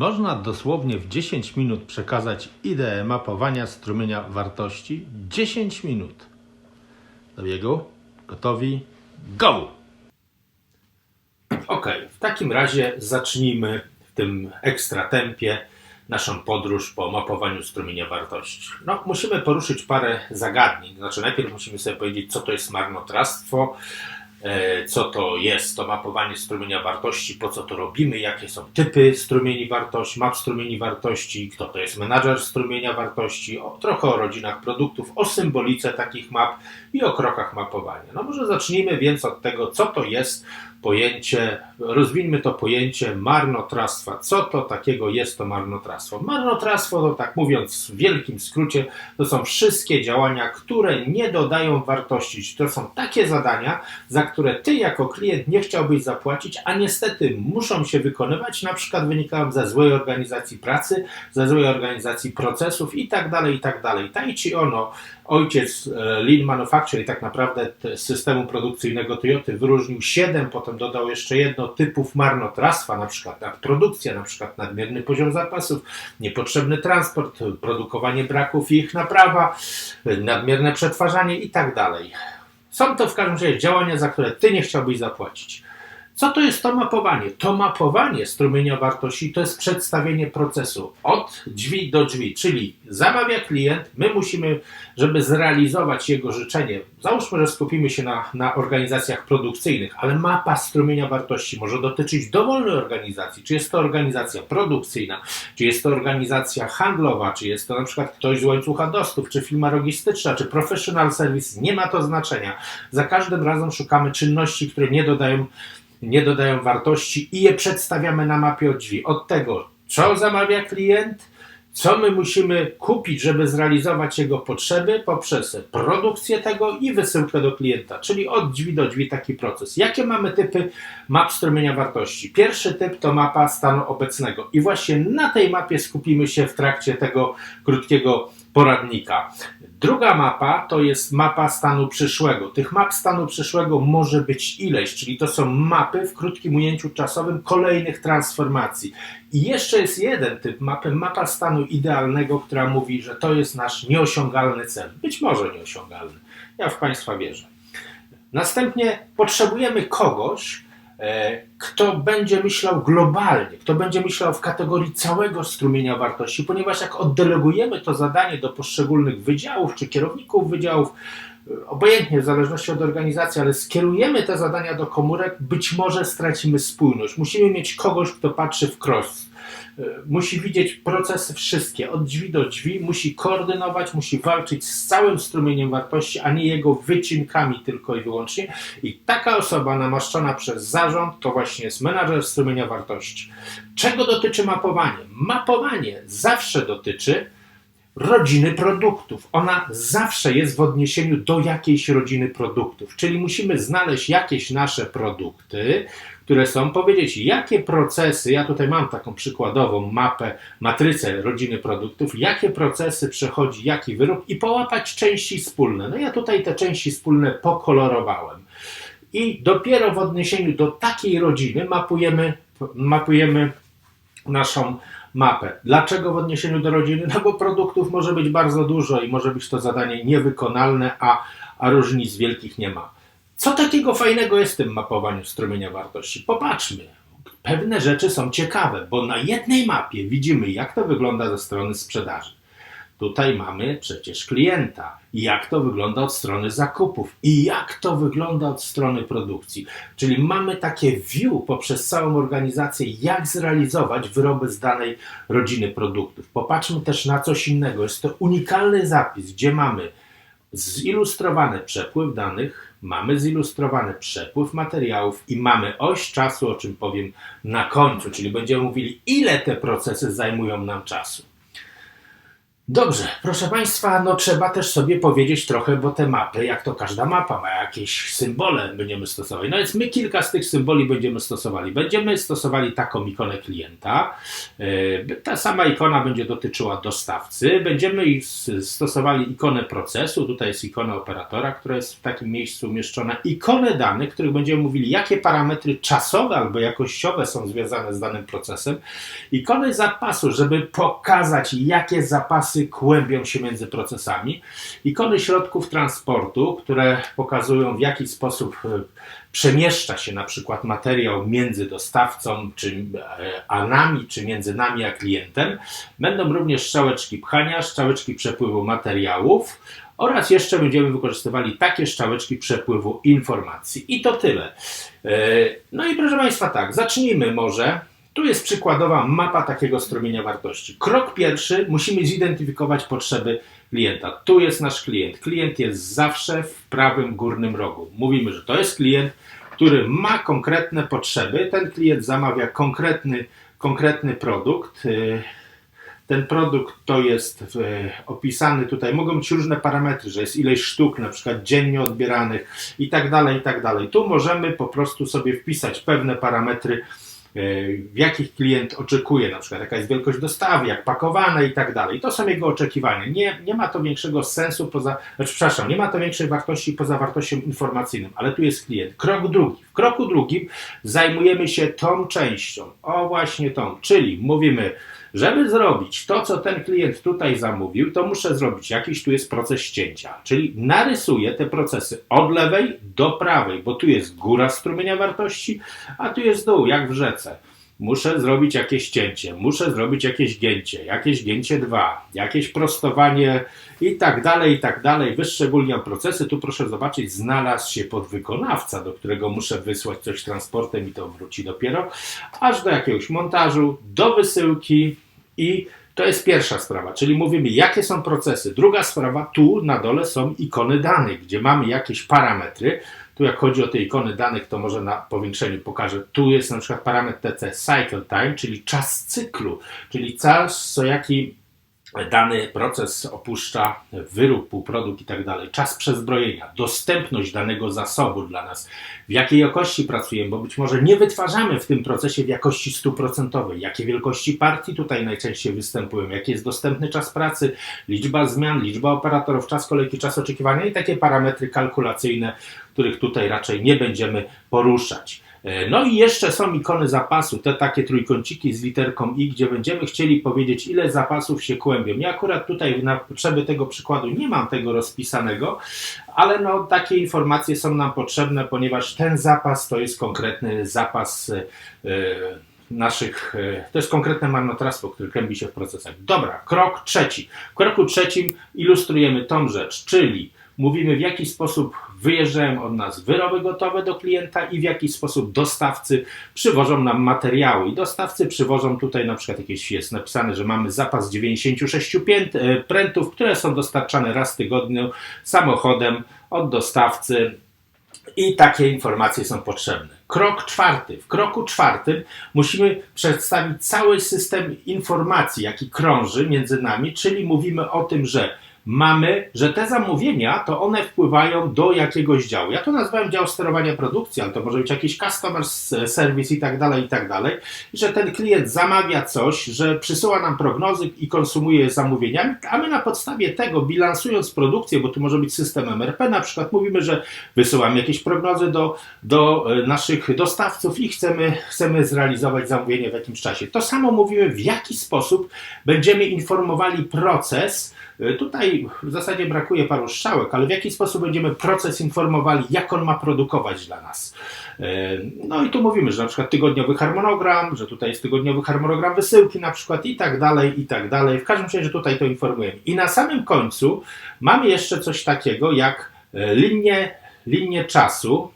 można dosłownie w 10 minut przekazać ideę mapowania strumienia wartości? 10 minut. Do biegu, gotowi, go! Ok, w takim razie zacznijmy w tym ekstra tempie naszą podróż po mapowaniu strumienia wartości. No, musimy poruszyć parę zagadnień. Znaczy, najpierw musimy sobie powiedzieć, co to jest marnotrawstwo, co to jest? To mapowanie strumienia wartości, po co to robimy, jakie są typy strumieni wartości, map strumieni wartości, kto to jest menadżer strumienia wartości, o, trochę o rodzinach produktów, o symbolice takich map i o krokach mapowania. No może zacznijmy więc od tego, co to jest pojęcie, rozwińmy to pojęcie marnotrawstwa. Co to takiego jest to marnotrawstwo? Marnotrawstwo, to tak mówiąc w wielkim skrócie, to są wszystkie działania, które nie dodają wartości. To są takie zadania, za które ty jako klient nie chciałbyś zapłacić, a niestety muszą się wykonywać, na przykład wynikają ze złej organizacji pracy, ze złej organizacji procesów i tak dalej, i tak dalej. Tajci ono, ojciec e, Lean Manufacturing, tak naprawdę systemu produkcyjnego Toyoty wyróżnił 7, potem dodał jeszcze jedno typów marnotrawstwa, na przykład nadprodukcja, na przykład nadmierny poziom zapasów, niepotrzebny transport, produkowanie braków i ich naprawa, nadmierne przetwarzanie i tak dalej. Są to w każdym razie działania, za które ty nie chciałbyś zapłacić. Co to jest to mapowanie? To mapowanie strumienia wartości to jest przedstawienie procesu od drzwi do drzwi, czyli zamawia klient, my musimy, żeby zrealizować jego życzenie, załóżmy, że skupimy się na, na organizacjach produkcyjnych, ale mapa strumienia wartości może dotyczyć dowolnej organizacji, czy jest to organizacja produkcyjna, czy jest to organizacja handlowa, czy jest to na przykład ktoś z łańcucha dostaw, czy firma logistyczna, czy professional service, nie ma to znaczenia. Za każdym razem szukamy czynności, które nie dodają nie dodają wartości i je przedstawiamy na mapie od drzwi. Od tego, co zamawia klient, co my musimy kupić, żeby zrealizować jego potrzeby poprzez produkcję tego i wysyłkę do klienta, czyli od drzwi do drzwi taki proces. Jakie mamy typy map strumienia wartości? Pierwszy typ to mapa stanu obecnego i właśnie na tej mapie skupimy się w trakcie tego krótkiego poradnika. Druga mapa to jest mapa stanu przyszłego. Tych map stanu przyszłego może być ileś, czyli to są mapy w krótkim ujęciu czasowym kolejnych transformacji. I jeszcze jest jeden typ mapy, mapa stanu idealnego, która mówi, że to jest nasz nieosiągalny cel. Być może nieosiągalny. Ja w Państwa wierzę. Następnie potrzebujemy kogoś, kto będzie myślał globalnie, kto będzie myślał w kategorii całego strumienia wartości, ponieważ jak oddelegujemy to zadanie do poszczególnych wydziałów czy kierowników wydziałów, e, obojętnie w zależności od organizacji, ale skierujemy te zadania do komórek, być może stracimy spójność. Musimy mieć kogoś, kto patrzy w cross E, musi widzieć procesy wszystkie, od drzwi do drzwi, musi koordynować, musi walczyć z całym strumieniem wartości, a nie jego wycinkami tylko i wyłącznie. I taka osoba namaszczona przez zarząd to właśnie jest menadżer strumienia wartości. Czego dotyczy mapowanie? Mapowanie zawsze dotyczy rodziny produktów. Ona zawsze jest w odniesieniu do jakiejś rodziny produktów, czyli musimy znaleźć jakieś nasze produkty, które są, powiedzieć, jakie procesy, ja tutaj mam taką przykładową mapę, matrycę rodziny produktów, jakie procesy przechodzi jaki wyrób i połapać części wspólne. No ja tutaj te części wspólne pokolorowałem. I dopiero w odniesieniu do takiej rodziny mapujemy, mapujemy naszą mapę. Dlaczego w odniesieniu do rodziny? No bo produktów może być bardzo dużo i może być to zadanie niewykonalne, a, a różnic wielkich nie ma. Co takiego fajnego jest w tym mapowaniu strumienia wartości? Popatrzmy. Pewne rzeczy są ciekawe, bo na jednej mapie widzimy, jak to wygląda ze strony sprzedaży. Tutaj mamy przecież klienta, jak to wygląda od strony zakupów i jak to wygląda od strony produkcji. Czyli mamy takie view poprzez całą organizację, jak zrealizować wyroby z danej rodziny produktów. Popatrzmy też na coś innego. Jest to unikalny zapis, gdzie mamy zilustrowany przepływ danych, mamy zilustrowany przepływ materiałów i mamy oś czasu, o czym powiem na końcu, czyli będziemy mówili, ile te procesy zajmują nam czasu. Dobrze, proszę Państwa, no trzeba też sobie powiedzieć trochę, bo te mapy, jak to każda mapa, ma jakieś symbole będziemy stosować. No więc my kilka z tych symboli będziemy stosowali. Będziemy stosowali taką ikonę klienta. Yy, Ta sama ikona będzie dotyczyła dostawcy. Będziemy stosowali ikonę procesu. Tutaj jest ikona operatora, która jest w takim miejscu umieszczona. Ikonę danych, których będziemy mówili, jakie parametry czasowe albo jakościowe są związane z danym procesem. Ikony zapasu, żeby pokazać, jakie zapasy kłębią się między procesami. Ikony środków transportu, które pokazują, w jaki sposób e, przemieszcza się na przykład materiał między dostawcą, czy e, a nami, czy między nami a klientem. Będą również strzałeczki pchania, strzałeczki przepływu materiałów. Oraz jeszcze będziemy wykorzystywali takie strzałeczki przepływu informacji. I to tyle. E, No i proszę Państwa, tak, zacznijmy może tu jest przykładowa mapa takiego strumienia wartości. Krok pierwszy, musimy zidentyfikować potrzeby klienta. Tu jest nasz klient. Klient jest zawsze w prawym górnym rogu. Mówimy, że to jest klient, który ma konkretne potrzeby. Ten klient zamawia konkretny, konkretny produkt. Yy, Ten produkt to jest w, opisany tutaj, mogą być różne parametry, że jest ileś sztuk, na przykład dziennie odbieranych i tak dalej, i tak dalej. Tu możemy po prostu sobie wpisać pewne parametry, jakich klient oczekuje, na przykład jaka jest wielkość dostawy, jak pakowane i tak dalej. To są jego oczekiwania. Nie, nie ma to większego sensu poza, znaczy, przepraszam, nie ma to większej wartości poza wartością informacyjną, ale tu jest klient. Krok drugi. W kroku drugim zajmujemy się tą częścią, o właśnie tą, czyli mówimy, żeby zrobić to, co ten klient tutaj zamówił, to muszę zrobić jakiś tu jest proces ścięcia, czyli narysuję te procesy od lewej do prawej, bo tu jest góra strumienia wartości, a tu jest dół, jak w rzece. Muszę zrobić jakieś cięcie, muszę zrobić jakieś gięcie, jakieś gięcie 2, jakieś prostowanie i tak dalej, i tak dalej. Wyszczególniam procesy. Tu proszę zobaczyć, znalazł się podwykonawca, do którego muszę wysłać coś transportem i to wróci dopiero, aż do jakiegoś montażu, do wysyłki i to jest pierwsza sprawa, czyli mówimy, jakie są procesy. Druga sprawa, tu na dole są ikony danych, gdzie mamy jakieś parametry. Tu jak chodzi o te ikony danych, to może na powiększeniu pokażę. Tu jest na przykład parametr TC Cycle Time, czyli czas cyklu, czyli czas, co jaki dany proces opuszcza wyrób, półprodukt i tak dalej, czas przezbrojenia, dostępność danego zasobu dla nas, w jakiej jakości pracujemy, bo być może nie wytwarzamy w tym procesie w jakości stuprocentowej, jakie wielkości partii tutaj najczęściej występują, jaki jest dostępny czas pracy, liczba zmian, liczba operatorów, czas kolejki, czas oczekiwania i takie parametry kalkulacyjne, których tutaj raczej nie będziemy poruszać. E, No i jeszcze są ikony zapasu, te takie trójkąciki z literką i, gdzie będziemy chcieli powiedzieć, ile zapasów się kłębią. Ja akurat tutaj na potrzeby tego przykładu nie mam tego rozpisanego, ale no, takie informacje są nam potrzebne, ponieważ ten zapas to jest konkretny zapas e, naszych, e, to jest konkretne marnotrawstwo, które kłębi się w procesach. Dobra, krok trzeci. W kroku trzecim ilustrujemy tą rzecz, czyli mówimy w jaki sposób wyjeżdżają od nas wyroby gotowe do klienta i w jaki sposób dostawcy przywożą nam materiały. I dostawcy przywożą tutaj na przykład jakieś jest napisane, że mamy zapas 96 pięt, e, prętów, które są dostarczane raz w tygodniu samochodem od dostawcy i takie informacje są potrzebne. Krok czwarty. W kroku czwartym musimy przedstawić cały system informacji, jaki krąży między nami, czyli mówimy o tym, że mamy, że te zamówienia, to one wpływają do jakiegoś działu. Ja to nazwałem dział sterowania produkcji, ale to może być jakiś customer service i tak dalej, i tak dalej. Że ten klient zamawia coś, że przysyła nam prognozy i konsumuje je zamówieniami, a my na podstawie tego, bilansując produkcję, bo tu może być system MRP, na przykład mówimy, że wysyłamy jakieś prognozy do, do e, naszych dostawców i chcemy, chcemy zrealizować zamówienie w jakimś czasie. To samo mówimy, w jaki sposób będziemy informowali proces, E, W zasadzie brakuje paru strzałek, ale w jaki sposób będziemy proces informowali, jak on ma produkować dla nas. E, No i tu mówimy, że na przykład tygodniowy harmonogram, że tutaj jest tygodniowy harmonogram wysyłki na przykład i tak dalej, i tak dalej. W każdym razie tutaj to informujemy. I na samym końcu mamy jeszcze coś takiego jak e, linię, linię czasu.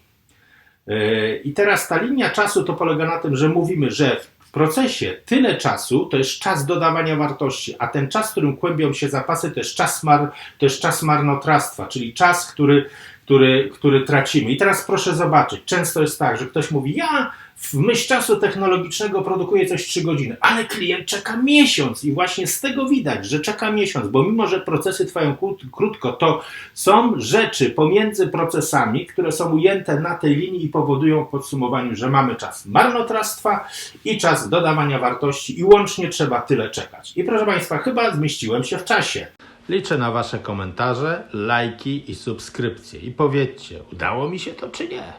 E, I teraz ta linia czasu to polega na tym, że mówimy, że w procesie. Tyle czasu to jest czas dodawania wartości, a ten czas, w którym kłębią się zapasy, to jest czas, mar, to jest czas marnotrawstwa, czyli czas, który, który, który tracimy. I teraz proszę zobaczyć, często jest tak, że ktoś mówi, ja w myśl czasu technologicznego produkuję coś 3 godziny, ale klient czeka miesiąc i właśnie z tego widać, że czeka miesiąc, bo mimo, że procesy trwają krót- krótko, to są rzeczy pomiędzy procesami, które są ujęte na tej linii i powodują w podsumowaniu, że mamy czas marnotrawstwa i czas dodawania wartości i łącznie trzeba tyle czekać. I proszę Państwa, chyba zmieściłem się w czasie. Liczę na Wasze komentarze, lajki i subskrypcje. I powiedzcie, udało mi się to czy nie.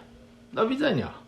Do widzenia.